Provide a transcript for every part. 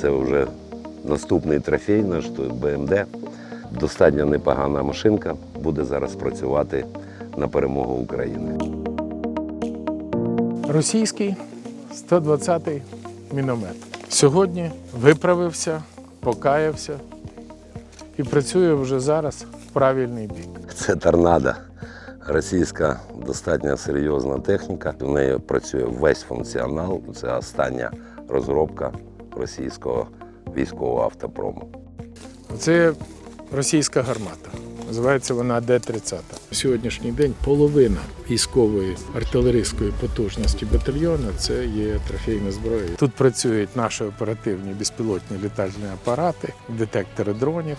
Це вже наступний трофей наш БМД. Достатньо непогана машинка. Буде зараз працювати на перемогу України. Російський 120-й міномет. Сьогодні виправився, покаявся і працює вже зараз в правильний бік. Це торнадо. Російська достатньо серйозна техніка. В неї працює весь функціонал. Це остання розробка російського військового автопрому. Це російська гармата. Називається вона Д-30. На сьогоднішній день половина військової артилерійської потужності батальйону це є трофейна зброя. Тут працюють наші оперативні безпілотні літальні апарати, детектори дронів,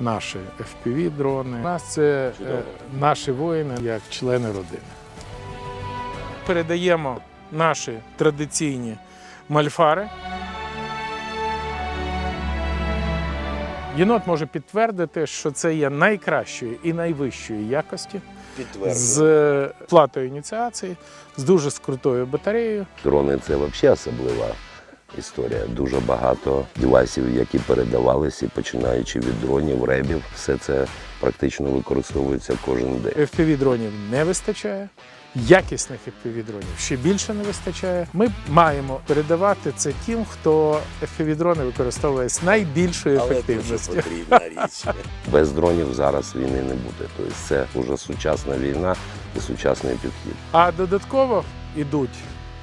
наші FPV-дрони. У нас це е, наші воїни як члени родини. Передаємо наші традиційні мальфари. Єнот може підтвердити, що це є найкращої і найвищої якості з е, платою ініціації, з дуже скрутою батареєю. Дрони це взагалі особлива історія. Дуже багато девайсів, які передавалися, починаючи від дронів, ребів. Все це практично використовується кожен день. FPV-дронів не вистачає. Якісних FPV-дронів ще більше не вистачає. Ми маємо передавати це тим, хто FPV-дрони використовує з найбільшою ефективністю. потрібна річ. Без дронів зараз війни не буде. Тобто це вже сучасна війна і сучасний підхід. А додатково йдуть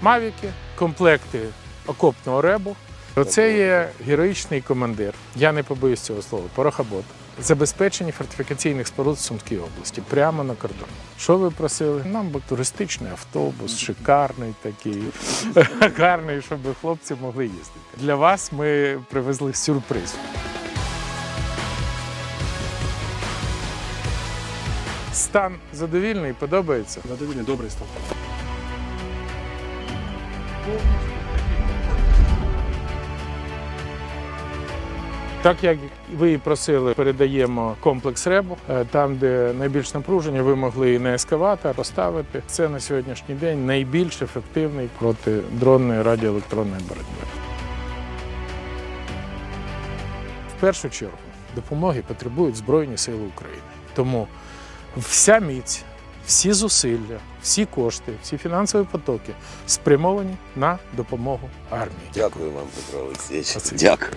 мавіки, комплекти окопного ребу. Оце є героїчний командир. Я не побоюсь цього слова, порохобот. Забезпечення фортифікаційних споруд в Сумській області, прямо на кордоні. Що ви просили? Нам би туристичний автобус, шикарний такий, гарний, щоб хлопці могли їздити. Для вас ми привезли сюрприз. Стан задовільний, подобається. Задовільний, добрий став. Так як ви і просили, передаємо комплекс РЕБу, Е, там, де найбільш напруження, ви могли і на ескаватор поставити. Це на сьогоднішній день найбільш ефективний проти дронної радіоелектронної боротьби. В першу чергу допомоги потребують Збройні Сили України. Тому вся міць, всі зусилля, всі кошти, всі фінансові потоки спрямовані на допомогу армії. Дякую вам, Петро Олексійович. Дякую.